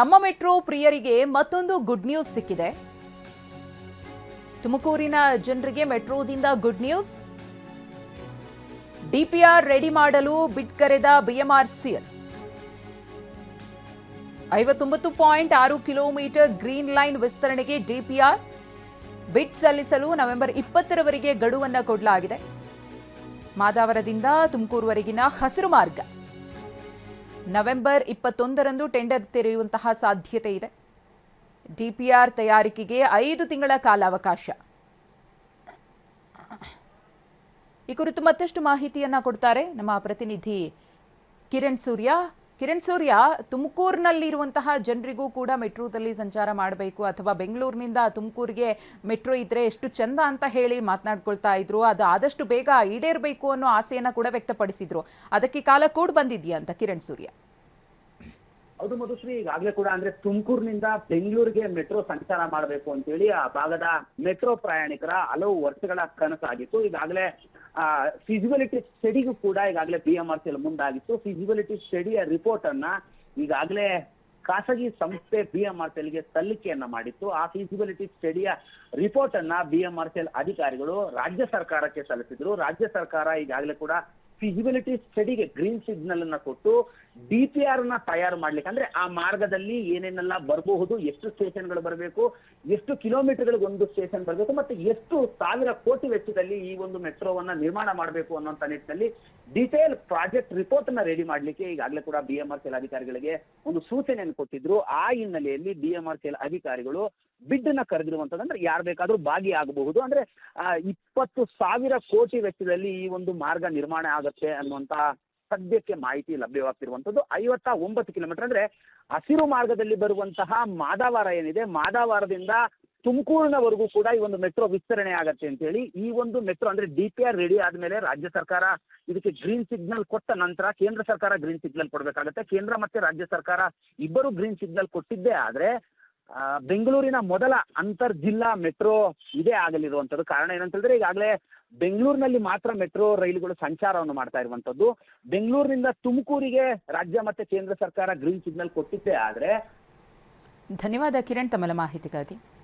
ನಮ್ಮ ಮೆಟ್ರೋ ಪ್ರಿಯರಿಗೆ ಮತ್ತೊಂದು ಗುಡ್ ನ್ಯೂಸ್ ಸಿಕ್ಕಿದೆ. ತುಮಕೂರಿನ ಜನರಿಗೆ ಮೆಟ್ರೋದಿಂದ ಗುಡ್ ನ್ಯೂಸ್ ಡಿಪಿಆರ್ ರೆಡಿ ಮಾಡಲು ಬಿಟ್ ಕರೆದ ಬಿಎಂಆರ್ಸಿಎಲ್ ಐವತ್ತೊಂಬತ್ತು ಪಾಯಿಂಟ್ ಆರು ಕಿಲೋಮೀಟರ್ ಗ್ರೀನ್ ಲೈನ್ ವಿಸ್ತರಣೆಗೆ ಡಿಪಿಆರ್ ಬಿಟ್ ಸಲ್ಲಿಸಲು ನವೆಂಬರ್ ಇಪ್ಪತ್ತರವರೆಗೆ ಗಡುವನ್ನು ಕೊಡಲಾಗಿದೆ. ಮಾದಾವರದಿಂದ ತುಮಕೂರುವರೆಗಿನ ಹಸಿರು ಮಾರ್ಗ. ನವೆಂಬರ್ ಇಪ್ಪತ್ತೊಂದರಂದು ಟೆಂಡರ್ ತೆರೆಯುವಂತಹ ಸಾಧ್ಯತೆ ಇದೆ. ಡಿಪಿಆರ್ ತಯಾರಿಕೆಗೆ ಐದು ತಿಂಗಳ ಕಾಲಾವಕಾಶ. ಈ ಕುರಿತು ಮತ್ತಷ್ಟು ಮಾಹಿತಿಯನ್ನ ಕೊಡ್ತಾರೆ ನಮ್ಮ ಪ್ರತಿನಿಧಿ ಕಿರಣ್ ಸೂರ್ಯ. ಕಿರಣ್ ಸೂರ್ಯ, ತುಮಕೂರಿನಲ್ಲಿರುವಂತಹ ಜನರಿಗೂ ಕೂಡ ಮೆಟ್ರೋದಲ್ಲಿ ಸಂಚಾರ ಮಾಡಬೇಕು ಅಥವಾ ಬೆಂಗಳೂರಿನಿಂದ ತುಮಕೂರಿಗೆ ಮೆಟ್ರೋ ಇದ್ರೆ ಎಷ್ಟು ಚಂದ ಅಂತ ಹೇಳಿ ಮಾತನಾಡ್ಕೊಳ್ತಾ ಇದ್ರು. ಅದು ಆದಷ್ಟು ಬೇಗ ಈಡೇರಬೇಕು ಅನ್ನೋ ಆಸೆಯನ್ನ ಕೂಡ ವ್ಯಕ್ತಪಡಿಸಿದ್ರು. ಅದಕ್ಕೆ ಕಾಲ ಕೂಡ ಬಂದಿದ್ಯಾ ಅಂತ ಕಿರಣ್ ಸೂರ್ಯ? ಹೌದು ಮಧುಶ್ರೀ, ಈಗಾಗಲೇ ಕೂಡ ಅಂದ್ರೆ ತುಮಕೂರಿನಿಂದ ಬೆಂಗಳೂರಿಗೆ ಮೆಟ್ರೋ ಸಂಚಾರ ಮಾಡಬೇಕು ಅಂತೇಳಿ ಆ ಭಾಗದ ಮೆಟ್ರೋ ಪ್ರಯಾಣಿಕರ ಹಲವು ವರ್ಷಗಳ ಕನಸಾಗಿತ್ತು. ಈಗಾಗಲೇ ಫಿಸಿಬಿಲಿಟಿ ಸ್ಟಡಿಗೂ ಕೂಡ ಈಗಾಗಲೇ ಬಿ ಎಂ ಆರ್ ಸಿ ಮುಂದಾಗಿತ್ತು. ಫಿಸಿಬಿಲಿಟಿ ಸ್ಟಡಿಯ ರಿಪೋರ್ಟ್ ಅನ್ನ ಈಗಾಗಲೇ ಖಾಸಗಿ ಸಂಸ್ಥೆ ಬಿ ಎಂ ಆರ್ಗೆ ಸಲ್ಲಿಕೆಯನ್ನ ಮಾಡಿತ್ತು. ಆ ಫಿಸಿಬಿಲಿಟಿ ಸ್ಟಡಿಯ ರಿಪೋರ್ಟ್ ಅನ್ನ ಬಿ ಎಂ ಆರ್ ಅಧಿಕಾರಿಗಳು ರಾಜ್ಯ ಸರ್ಕಾರಕ್ಕೆ ಸಲ್ಲಿಸಿದ್ರು. ರಾಜ್ಯ ಸರ್ಕಾರ ಈಗಾಗಲೇ ಕೂಡ ಫಿಸಿಬಿಲಿಟಿ ಸ್ಟಡಿಗೆ ಗ್ರೀನ್ ಸಿಗ್ನಲ್ ಅನ್ನ ಕೊಟ್ಟು ಡಿ ಪಿ ಆರ್ನ ತಯಾರು ಮಾಡ್ಲಿಕ್ಕೆ. ಅಂದ್ರೆ ಆ ಮಾರ್ಗದಲ್ಲಿ ಏನೇನೆಲ್ಲ ಬರಬಹುದು, ಎಷ್ಟು ಸ್ಟೇಷನ್ಗಳು ಬರಬೇಕು, ಎಷ್ಟು ಕಿಲೋಮೀಟರ್ಗಳಿಗೆ ಒಂದು ಸ್ಟೇಷನ್ ಬರಬೇಕು, ಮತ್ತೆ ಎಷ್ಟು ಸಾವಿರ ಕೋಟಿ ವೆಚ್ಚದಲ್ಲಿ ಈ ಒಂದು ಮೆಟ್ರೋವನ್ನ ನಿರ್ಮಾಣ ಮಾಡಬೇಕು ಅನ್ನುವಂತ ನಿಟ್ಟಿನಲ್ಲಿ ಡಿಟೇಲ್ ಪ್ರಾಜೆಕ್ಟ್ ರಿಪೋರ್ಟ್ ಅನ್ನ ರೆಡಿ ಮಾಡ್ಲಿಕ್ಕೆ ಈಗಾಗಲೇ ಕೂಡ ಬಿ ಎಂ ಆರ್ ಸಿ ಅಧಿಕಾರಿಗಳಿಗೆ ಒಂದು ಸೂಚನೆಯನ್ನು ಕೊಟ್ಟಿದ್ರು. ಆ ಹಿನ್ನೆಲೆಯಲ್ಲಿ ಬಿ ಎಂ ಆರ್ ಸಿ ಅಧಿಕಾರಿಗಳು ಬಿಡ್ನ ಕರೆದಿರುವಂತದ್ದು ಯಾರು ಬೇಕಾದ್ರೂ ಭಾಗಿಯಾಗಬಹುದು ಅಂದ್ರೆ ಇಪ್ಪತ್ತು ಸಾವಿರ ಕೋಟಿ ವೆಚ್ಚದಲ್ಲಿ ಈ ಒಂದು ಮಾರ್ಗ ನಿರ್ಮಾಣ ಆಗುತ್ತೆ ಅನ್ನುವಂತ ಸದ್ಯಕ್ಕೆ ಮಾಹಿತಿ ಲಭ್ಯವಾಗ್ತಿರುವಂತದ್ದು ಐವತ್ತ ಒಂಬತ್ತು ಕಿಲೋಮೀಟರ್ ಅಂದ್ರೆ ಹಸಿರು ಮಾರ್ಗದಲ್ಲಿ ಬರುವಂತಹ ಮಾದಾವಾರ ಏನಿದೆ, ಮಾದಾವಾರದಿಂದ ತುಮಕೂರಿನವರೆಗೂ ಕೂಡ ಈ ಒಂದು ಮೆಟ್ರೋ ವಿಸ್ತರಣೆ ಆಗತ್ತೆ ಅಂತ ಹೇಳಿ ಈ ಒಂದು ಮೆಟ್ರೋ ಅಂದ್ರೆ ಡಿ ಪಿ ಆರ್ ರೆಡಿ ಆದ್ಮೇಲೆ ರಾಜ್ಯ ಸರ್ಕಾರ ಇದಕ್ಕೆ ಗ್ರೀನ್ ಸಿಗ್ನಲ್ ಕೊಟ್ಟ ನಂತರ ಕೇಂದ್ರ ಸರ್ಕಾರ ಗ್ರೀನ್ ಸಿಗ್ನಲ್ ಕೊಡ್ಬೇಕಾಗತ್ತೆ. ಕೇಂದ್ರ ಮತ್ತೆ ರಾಜ್ಯ ಸರ್ಕಾರ ಇಬ್ಬರು ಗ್ರೀನ್ ಸಿಗ್ನಲ್ ಕೊಟ್ಟಿದ್ದೇ ಆದ್ರೆ ಬೆಂಗಳೂರಿನ ಮೊದಲ ಅಂತರ್ ಜಿಲ್ಲಾ ಮೆಟ್ರೋ ಇದೇ ಆಗಲಿರುವಂತದ್ದು ಕಾರಣ ಏನಂತ ಹೇಳಿದ್ರೆ ಈಗಾಗಲೇ ಬೆಂಗಳೂರಿನಲ್ಲಿ ಮಾತ್ರ ಮೆಟ್ರೋ ರೈಲುಗಳು ಸಂಚಾರವನ್ನು ಮಾಡ್ತಾ ಇರುವಂತದ್ದು ಬೆಂಗಳೂರಿನಿಂದ ತುಮಕೂರಿಗೆ ರಾಜ್ಯ ಮತ್ತೆ ಕೇಂದ್ರ ಸರ್ಕಾರ ಗ್ರೀನ್ ಸಿಗ್ನಲ್ ಕೊಟ್ಟಿದ್ದೆ ಆದ್ರೆ ಧನ್ಯವಾದ ಕಿರಣ್ ತಮ್ಮಲ ಮಾಹಿತಿಗಾಗಿ.